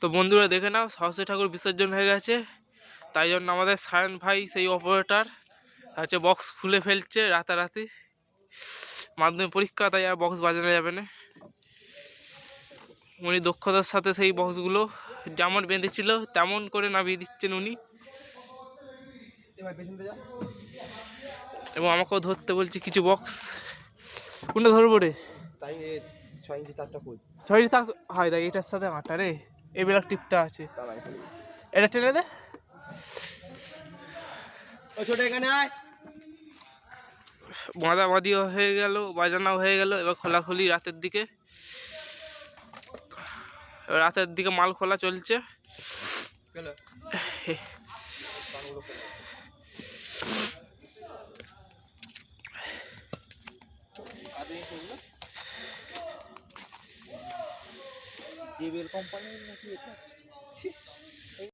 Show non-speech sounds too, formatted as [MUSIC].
তো বন্ধুরা দেখে নাও সরস্বতী ঠাকুর বিসর্জন হয়ে গেছে। তাই জন্য আমাদের সায়ন ভাই সেই অপারেটার হচ্ছে বক্স খুলে ফেলছে রাতারাতি। মাধ্যমিক পরীক্ষা তাই আর বক্স বাজানো যাবে না। উনি দক্ষতার সাথে সেই বক্সগুলো যেমন বেঁধেছিল তেমন করে নামিয়ে দিচ্ছেন উনি। এবং আমাকেও ধরতে বলছে কিছু বক্স কোনটা ধরবো রে? তাই ছয় ইঞ্চি তারটা কই সরি তার হয় দেখ এটার সাথে আটা রে। এই বেলার টিপটা আছে। এটা টেনে দে। ছোট এখানে আয়। বাঁধা হয়ে গেল বাজানো হয়ে গেল এবার খোলাখুলি রাতের দিকে। রাতের দিকে মাল খোলা চলছে। গেল। [LAUGHS] জেবিএল কোম্পানির নাকি এটা?